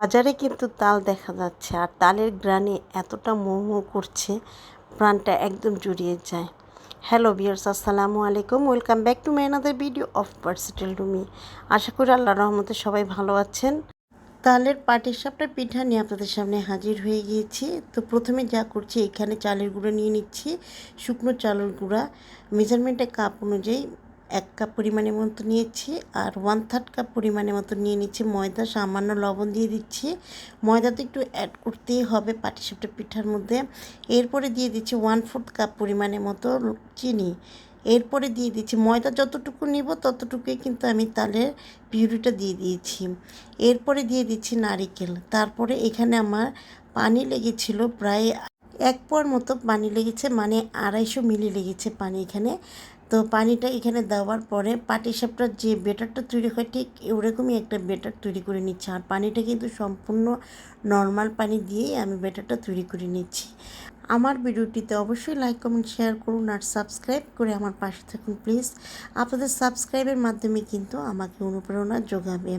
বাজারে কিন্তু তাল দেখা যাচ্ছে আর তালের গ্রানে এতটা মোমো করছে, প্রাণটা একদম জুড়িয়ে যায়। হ্যালো বিয়ার্স আসসালামু আলাইকুম। Welcome back to my another video of versatile Rumi আশা করি আল্লাহ রহমতে সবাই ভালো আছেন। তালের পাটির সাপটা পিঠা নিয়ে আপনাদের সামনে হাজির হয়ে গিয়েছি। তো প্রথমে যা করছি, এখানে চালের গুঁড়া নিয়ে নিচ্ছি, শুকনো চালের গুঁড়া। মেজারমেন্টের কাপ অনুযায়ী এক কাপ পরিমাণের মতো নিয়েছি আর ওয়ান থার্ড কাপ পরিমাণের মতো নিয়ে নিচ্ছি ময়দা, সামান্য লবণ দিয়ে দিচ্ছি। ময়দা তো একটু অ্যাড করতেই হবে পাটিসাপটা পিঠার মধ্যে। এরপরে দিয়ে দিচ্ছি ওয়ান ফোর্থ কাপ পরিমাণের মতো চিনি। এরপরে দিয়ে দিচ্ছি ময়দা যতটুকু নিব ততটুকুই কিন্তু আমি তালের পিউরিটা দিয়ে দিয়েছি। এরপরে দিয়ে দিচ্ছি নারিকেল। তারপরে এখানে আমার পানি লেগেছিল প্রায় এক পর মতো পানি লেগেছে মানে আড়াইশো মিলি লেগেছে পানি এখানে। তো পানিটা এখানে দেওয়ার পরে পাটিসাপটার যে বেটারটা তৈরি হয়, ঠিক ওরকমই একটা বেটার তৈরি করে নিচ্ছে। আর পানিটা কিন্তু সম্পূর্ণ নর্মাল পানি দিয়েই আমি বেটারটা তৈরি করে নিচ্ছি। আমার ভিডিওটিতে অবশ্যই লাইক কমেন্ট শেয়ার করুন আর সাবস্ক্রাইব করে আমার পাশে থাকুন প্লিজ আপনাদের সাবস্ক্রাইবের মাধ্যমে কিন্তু আমাকে অনুপ্রেরণা যোগাবে।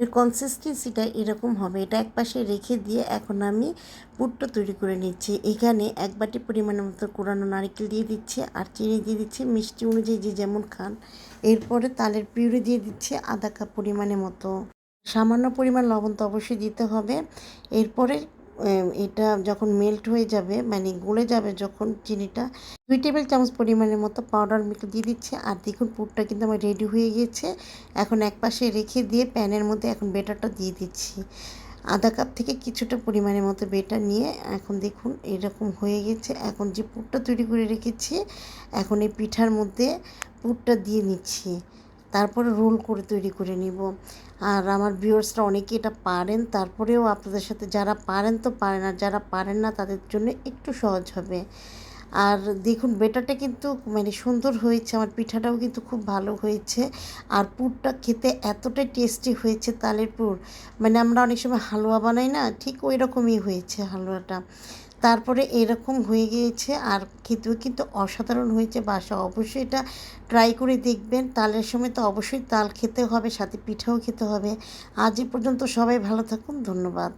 এর কনসিস্টেন্সিটা এরকম হবে, এটা এক পাশে রেখে দিয়ে এখন আমি পুরটা তৈরি করে নিচ্ছি। এখানে এক বাটি পরিমাণের মতো কোরানো নারকেল দিয়ে দিচ্ছি আর চিনি দিয়ে দিচ্ছি। মিষ্টি অনুযায়ী যে যেমন খান। এরপরে তালের পিউরি দিয়ে দিচ্ছি আধা কাপ পরিমাণে মতো। সামান্য পরিমাণ লবণ তো অবশ্যই দিতে হবে। এরপরে এটা যখন মেল্ট হয়ে যাবে মানে গলে যাবে যখন চিনিটা, দুই টেবিল চামচ পরিমাণের মতো পাউডার মিল্ক দিয়ে দিচ্ছে। আর দেখুন পুরটা কিন্তু আমার রেডি হয়ে গিয়েছে। এখন এক পাশে রেখে দিয়ে প্যানের মধ্যে এখন বেটারটা দিয়ে দিচ্ছি। আধা কাপ থেকে কিছুটা পরিমাণের মতো বেটার নিয়ে এখন দেখুন এরকম হয়ে গেছে এখন যে পুরটা তৈরি করে রেখেছি, এখন এই পিঠার মধ্যে পুরটা দিয়ে নিচ্ছি। তারপরে রোল করে তৈরি করে নিব। আর আমার ভিউয়ার্সরা অনেকে এটা পারেন, তারপরেও আপনাদের সাথে যারা পারেন তো পারেন, আর যারা পারেন না তাদের জন্য একটু সহজ হবে। আর দেখুন বেটারটা কিন্তু মানে সুন্দর হয়েছে, আমার পিঠাটাও কিন্তু খুব ভালো হয়েছে। আর পুরটা খেতে এতটাই টেস্টি হয়েছে তালের পুর। মানে আমরা অনেক সময় হালুয়া বানাই না, ঠিক ওই রকমই হয়েছে হালুয়াটা। তারপরে এরকম হয়ে গিয়েছে আর কিন্তু কিন্তু অসাধারণ হয়েছে বাসা অবশ্যই এটা ট্রাই করে দেখবেন। তালের সময় তো অবশ্যই তাল খেতে হবে, সাথে পিঠাও খেতে হবে। আজ পর্যন্ত সবাই ভালো থাকুন। ধন্যবাদ।